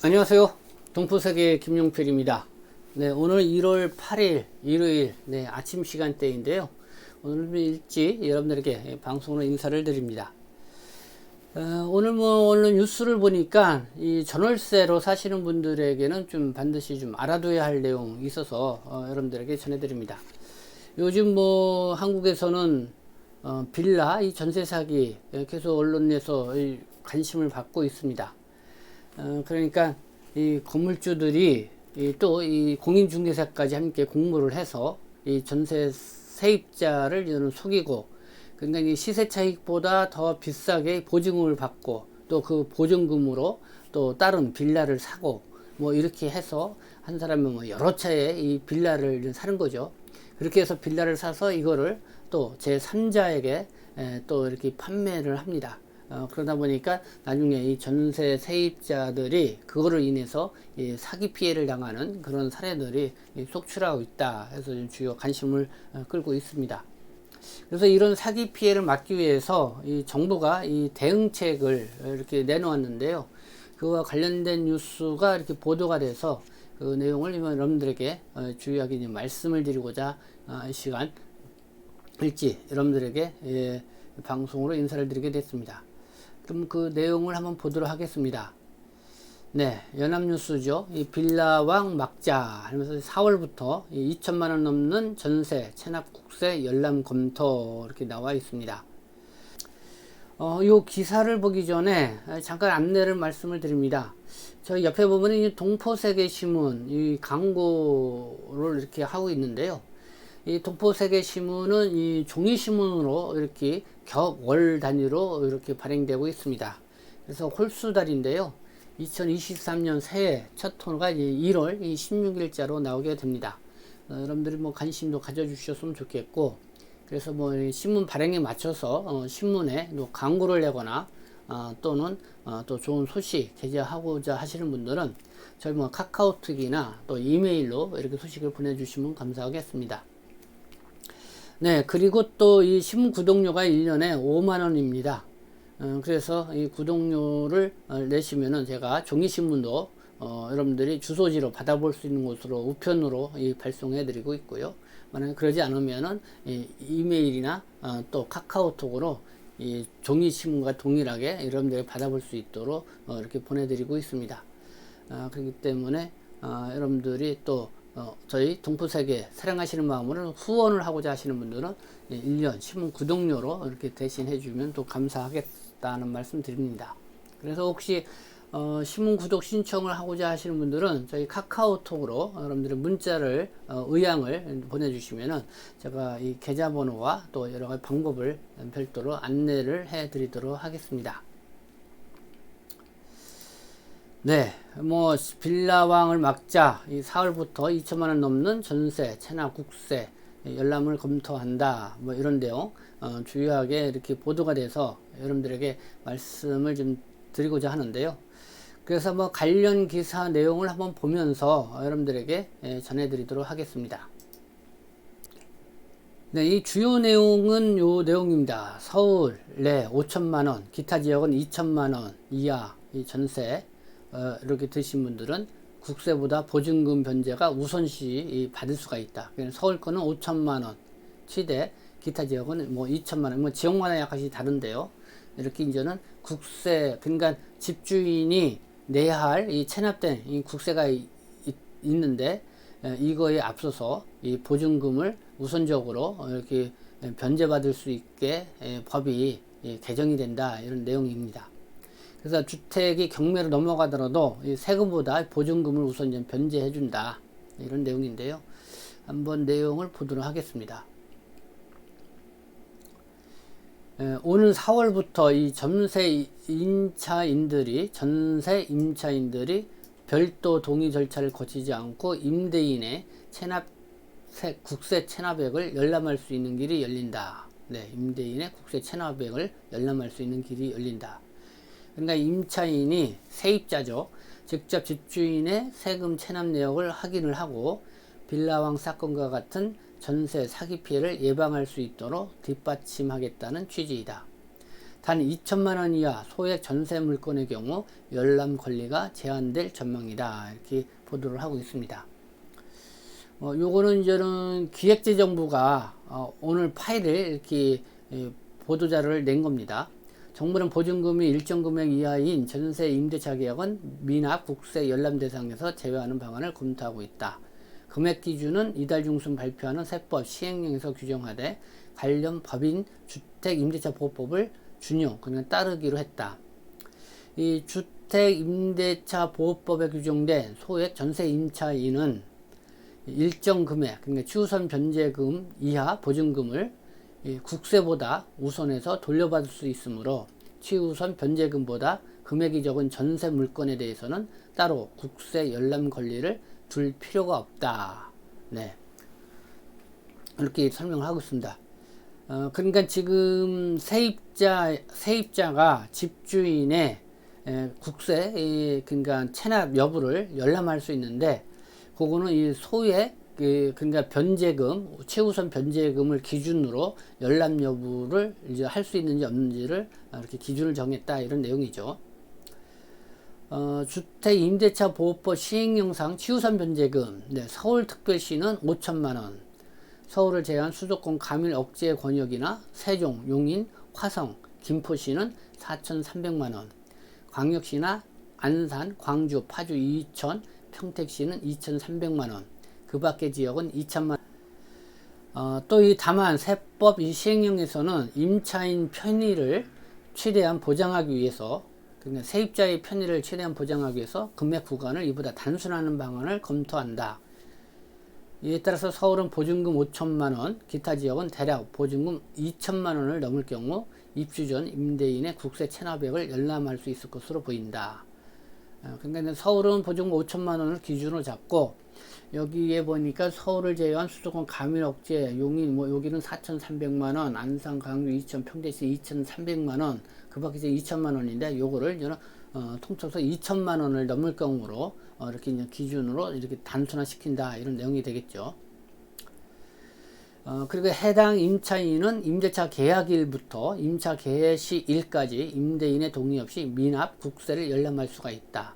안녕하세요. 동포세계 김용필입니다. 네, 오늘 1월 8일 일요일 네, 아침 시간대인데요. 오늘 일찍 여러분들에게 방송으로 인사를 드립니다. 어, 오늘 뭐 오늘 뉴스를 보니까 이 전월세로 사시는 분들에게는 좀 반드시 좀 알아둬야 할 내용이 있어서 어, 여러분들에게 전해드립니다. 요즘 뭐 한국에서는 어, 빌라 이 전세 사기 계속 언론에서 이 관심을 받고 있습니다. 어, 그러니까 이 건물주들이 또 이 공인중개사까지 함께 공모를 해서 이 전세 세입자를 이제는 속이고 그러니까 이 시세 차익보다 더 비싸게 보증금을 받고 또 그 보증금으로 또 다른 빌라를 사고 뭐 이렇게 해서 한 사람은 뭐 여러 차례 이 빌라를 사는 거죠. 그렇게 해서 빌라를 사서 이거를 또 제 3자에게 또 이렇게 판매를 합니다. 어, 그러다 보니까 나중에 이 전세 세입자들이 그거를 인해서 이 사기 피해를 당하는 그런 사례들이 속출하고 있다 해서 주요 관심을 어, 끌고 있습니다. 그래서 이런 사기 피해를 막기 위해서 이 정부가 이 대응책을 이렇게 내놓았는데요. 그와 관련된 뉴스가 이렇게 보도가 돼서 그 내용을 여러분들에게 어, 주요하게 말씀을 드리고자 이 시간 일찍 여러분들에게 예, 방송으로 인사를 드리게 됐습니다. 그럼 그 내용을 한번 보도록 하겠습니다. 네, 연합뉴스죠. 이 빌라왕 막자 하면서 4월부터 2천만 원 넘는 전세, 체납 국세 열람 검토 이렇게 나와 있습니다. 어, 요 기사를 보기 전에 잠깐 안내를 말씀을 드립니다. 저희 옆에 보면 이 동포세계 신문 이 광고를 이렇게 하고 있는데요. 이 동포세계 신문은 이 종이 신문으로 이렇게 격월 단위로 이렇게 발행되고 있습니다. 그래서 홀수달인데요. 2023년 새해 첫 호가 1월 16일자로 나오게 됩니다. 어, 여러분들이 뭐 관심도 가져주셨으면 좋겠고, 그래서 뭐 신문 발행에 맞춰서 어, 신문에 또 광고를 내거나 어, 또는 어, 또 좋은 소식 제작하고자 하시는 분들은 저희 뭐 카카오톡이나 또 이메일로 이렇게 소식을 보내주시면 감사하겠습니다. 네, 그리고 또 이 신문 구독료가 1년에 5만원입니다. 어, 그래서 이 구독료를 어, 내시면은 제가 종이신문도 어, 여러분들이 주소지로 받아볼 수 있는 곳으로 우편으로 이 발송해 드리고 있고요. 만약 그러지 않으면은 이 이메일이나 어, 또 카카오톡으로 이 종이신문과 동일하게 여러분들이 받아볼 수 있도록 어, 이렇게 보내드리고 있습니다. 어, 그렇기 때문에 어, 여러분들이 또 어, 저희 동포세계 사랑하시는 마음으로 후원을 하고자 하시는 분들은 1년 신문 구독료로 이렇게 대신 해 주면 또 감사하겠다는 말씀 드립니다. 그래서 혹시 어, 신문 구독 신청을 하고자 하시는 분들은 저희 카카오톡으로 여러분들의 문자를 어, 의향을 보내주시면은 제가 이 계좌번호와 또 여러 가지 방법을 별도로 안내를 해드리도록 하겠습니다. 네, 뭐 빌라왕을 막자 이 4월부터 2천만 원 넘는 전세, 체납, 국세 열람을 검토한다. 뭐 이런 내용 어, 주요하게 이렇게 보도가 돼서 여러분들에게 말씀을 좀 드리고자 하는데요. 그래서 뭐 관련 기사 내용을 한번 보면서 여러분들에게 예, 전해드리도록 하겠습니다. 네, 이 주요 내용은 요 내용입니다. 서울 내 5천만 원, 기타 지역은 2천만 원 이하 이 전세 어, 이렇게 드신 분들은 국세보다 보증금 변제가 우선시 받을 수가 있다. 서울 거는 5천만 원, 치대, 기타 지역은 뭐 2천만 원, 뭐 지역마다 약간씩 다른데요. 이렇게 이제는 국세, 그러니까 집주인이 내야 할 이 체납된 이 국세가 이, 있는데 이거에 앞서서 이 보증금을 우선적으로 이렇게 변제받을 수 있게 법이 개정이 된다 이런 내용입니다. 그래서 주택이 경매로 넘어가더라도 세금보다 보증금을 우선 좀 변제해 준다. 이런 내용인데요. 한번 내용을 보도록 하겠습니다. 오는 4월부터 이 전세 임차인들이 전세 임차인들이 별도 동의 절차를 거치지 않고 임대인의 체납 국세 체납액을 열람할 수 있는 길이 열린다. 네, 임대인의 국세 체납액을 열람할 수 있는 길이 열린다. 그러니까 임차인이 세입자죠. 직접 집주인의 세금 체납 내역을 확인을 하고 빌라왕 사건과 같은 전세 사기 피해를 예방할 수 있도록 뒷받침하겠다는 취지이다. 단 2천만 원 이하 소액 전세 물건의 경우 열람 권리가 제한될 전망이다. 이렇게 보도를 하고 있습니다. 어, 요거는 이제는 기획재정부가 어, 오늘 파일을 이렇게 예, 보도자료를 낸 겁니다. 정부는 보증금이 일정 금액 이하인 전세 임대차 계약은 미납 국세 열람 대상에서 제외하는 방안을 검토하고 있다. 금액 기준은 이달 중순 발표하는 세법 시행령에서 규정하되 관련 법인 주택 임대차 보호법을 준용 그러니까 따르기로 했다. 이 주택 임대차 보호법에 규정된 소액 전세 임차인은 일정 금액 그러니까 추후선 변제금 이하 보증금을 이 국세보다 우선해서 돌려받을 수 있으므로 최우선 변제금보다 금액이 적은 전세 물건에 대해서는 따로 국세 열람 권리를 둘 필요가 없다. 네. 이렇게 설명을 하고 있습니다. 어, 그러니까 지금 세입자, 세입자가 집주인의 에, 국세, 이, 그러니까 체납 여부를 열람할 수 있는데, 그거는 이 소액, 그, 그러니까 변제금, 최우선 변제금을 기준으로 열람 여부를 이제 할 수 있는지 없는지를 이렇게 기준을 정했다. 이런 내용이죠. 어, 주택 임대차 보호법 시행령상 치우선 변제금, 네, 서울특별시는 5천만 원, 서울을 제외한 수도권 가밀 억제 권역이나 세종, 용인, 화성, 김포시는 4,300만 원, 광역시나 안산, 광주, 파주, 이천, 평택시는 2,300만 원, 그 밖의 지역은 2천만 원. 어, 또 이 다만 세법 이 시행령에서는 임차인 편의를 최대한 보장하기 위해서 그러니까 세입자의 편의를 최대한 보장하기 위해서 금액 구간을 이보다 단순화하는 방안을 검토한다. 이에 따라서 서울은 보증금 5천만 원, 기타 지역은 대략 보증금 2천만 원을 넘을 경우 입주 전 임대인의 국세 체납액을 열람할 수 있을 것으로 보인다. 어, 그러니까 서울은 보증금 5천만 원을 기준으로 잡고 여기에 보니까 서울을 제외한 수도권 가밀 억제, 용인 뭐 여기는 4,300만 원, 안산, 강주, 이천, 평택시 2,300만 원, 그 밖에 이제 2천만 원인데 요거를 저는 어, 통쳐서 2천만 원을 넘을 경우로 어, 이렇게 기준으로 이렇게 단순화 시킨다 이런 내용이 되겠죠. 어, 그리고 해당 임차인은 임대차 계약일부터 임차 개시일까지 임대인의 동의 없이 미납 국세를 열람할 수가 있다.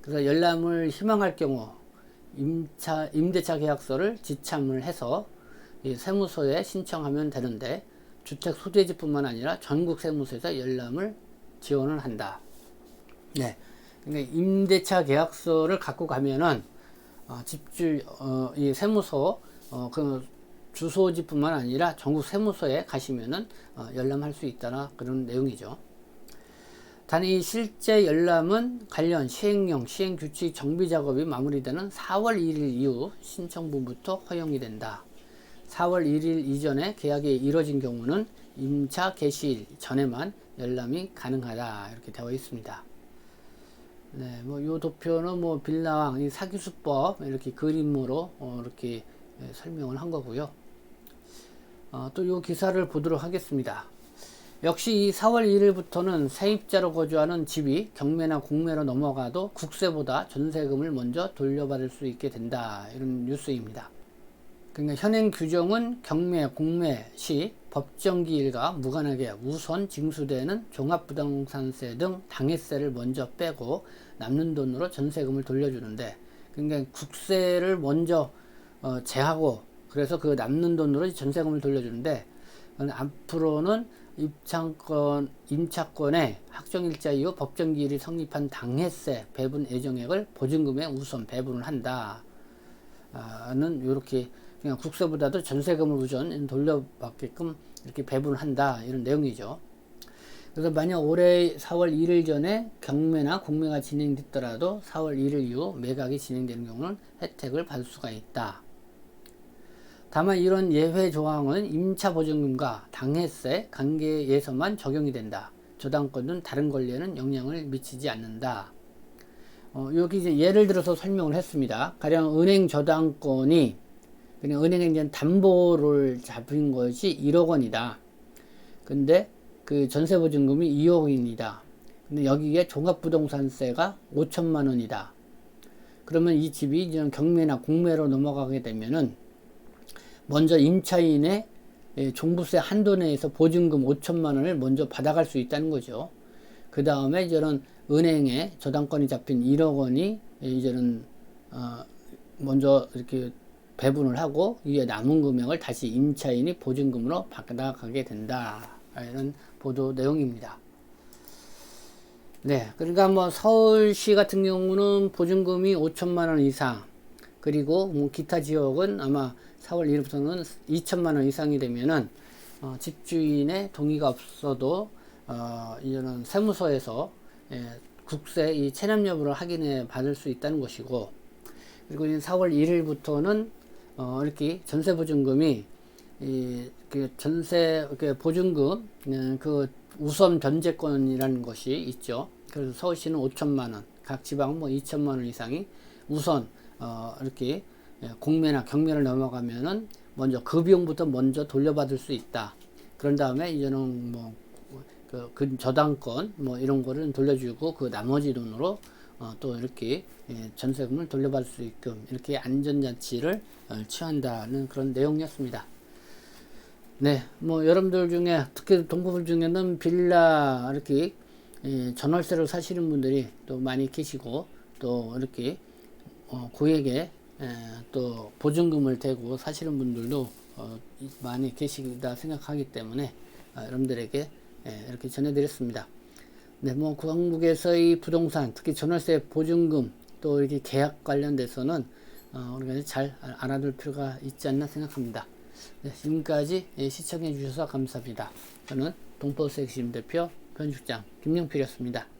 그래서 열람을 희망할 경우 임차 임대차 계약서를 지참을 해서 이 세무서에 신청하면 되는데 주택 소재지뿐만 아니라 전국 세무서에서 열람을 지원을 한다. 네. 그러니까 임대차 계약서를 갖고 가면은 어, 집주 어, 이 세무서 어, 그 주소지뿐만 아니라 전국 세무서에 가시면은 어, 열람할 수 있다나 그런 내용이죠. 단 이 실제 열람은 관련 시행령, 시행규칙 정비 작업이 마무리되는 4월 1일 이후 신청분부터 허용이 된다. 4월 1일 이전에 계약이 이뤄진 경우는 임차 개시일 전에만 열람이 가능하다 이렇게 되어 있습니다. 네, 뭐 요 도표는 뭐 빌라왕 이 사기수법 이렇게 그림으로 어, 이렇게 예, 설명을 한 거고요. 어, 또요 기사를 보도록 하겠습니다. 역시 이 4월 1일부터는 세입자로 거주하는 집이 경매나 공매로 넘어가도 국세보다 전세금을 먼저 돌려받을 수 있게 된다. 이런 뉴스입니다. 그러니까 현행 규정은 경매, 공매 시 법정 기일과 무관하게 우선 징수되는 종합부동산세 등 당해세를 먼저 빼고 남는 돈으로 전세금을 돌려주는데 그러니까 국세를 먼저 어, 제하고 그래서 그 남는 돈으로 전세금을 돌려주는데 앞으로는 입창권 임차권의 확정일자 이후 법정 기일이 성립한 당해세 배분 예정액을 보증금에 우선 배분을 한다는 이렇게 그냥 국세보다도 전세금을 우선 돌려받게끔 이렇게 배분을 한다 이런 내용이죠. 그래서 만약 올해 4월 1일 전에 경매나 공매가 진행됐더라도 4월 1일 이후 매각이 진행되는 경우는 혜택을 받을 수가 있다. 다만 이런 예외 조항은 임차 보증금과 당해세 관계에서만 적용이 된다. 저당권은 다른 권리에는 영향을 미치지 않는다. 어, 여기 이제 예를 들어서 설명을 했습니다. 가령 은행 저당권이 그냥 은행에 이제 담보를 잡은 것이 1억 원이다. 근데 그 전세 보증금이 2억 원입니다. 근데 여기에 종합부동산세가 5천만 원이다. 그러면 이 집이 이제 경매나 공매로 넘어가게 되면은 먼저 임차인의 예, 종부세 한도 내에서 보증금 5천만 원을 먼저 받아갈 수 있다는 거죠. 그 다음에 이제는 은행에 저당권이 잡힌 1억 원이 이제는 어 먼저 이렇게 배분을 하고 이에 남은 금액을 다시 임차인이 보증금으로 받아가게 된다. 이런 보도 내용입니다. 네, 그러니까 뭐 서울시 같은 경우는 보증금이 5천만 원 이상 그리고 뭐 기타 지역은 아마 4월 1일부터는 2천만 원 이상이 되면은 어, 집주인의 동의가 없어도 어, 이제는 세무서에서 예, 국세 이 체납 여부를 확인해 받을 수 있다는 것이고 그리고 이제 4월 1일부터는 어, 이렇게 전세 보증금이 이, 그 전세 그 보증금 음, 그 우선 변제권이라는 것이 있죠. 그래서 서울시는 5천만 원, 각 지방은 뭐 2천만 원 이상이 우선 어, 이렇게 예, 공매나 경매를 넘어가면은 먼저 그 비용부터 먼저 돌려받을 수 있다. 그런 다음에 이제는 뭐 그, 그 저당권 뭐 이런 거를 돌려주고 그 나머지 돈으로 어, 또 이렇게 예, 전세금을 돌려받을 수 있게끔 이렇게 안전장치를 어, 취한다는 그런 내용이었습니다. 네, 뭐 여러분들 중에 특히 동포들 중에는 빌라 이렇게 예, 전월세로 사시는 분들이 또 많이 계시고 또 이렇게 어, 고액의 에, 또 보증금을 대고 사시는 분들도 어, 이- 많이 계시다 생각하기 때문에 어, 여러분들에게 예, 이렇게 전해드렸습니다. 네, 뭐 한국에서의 부동산, 특히 전월세 보증금 또 이렇게 계약 관련돼서는 어, 우리가 잘 알- 알아둘 필요가 있지 않나 생각합니다. 네, 지금까지 예, 시청해 주셔서 감사합니다. 저는 동포섹심 대표 편집장 김영필이었습니다.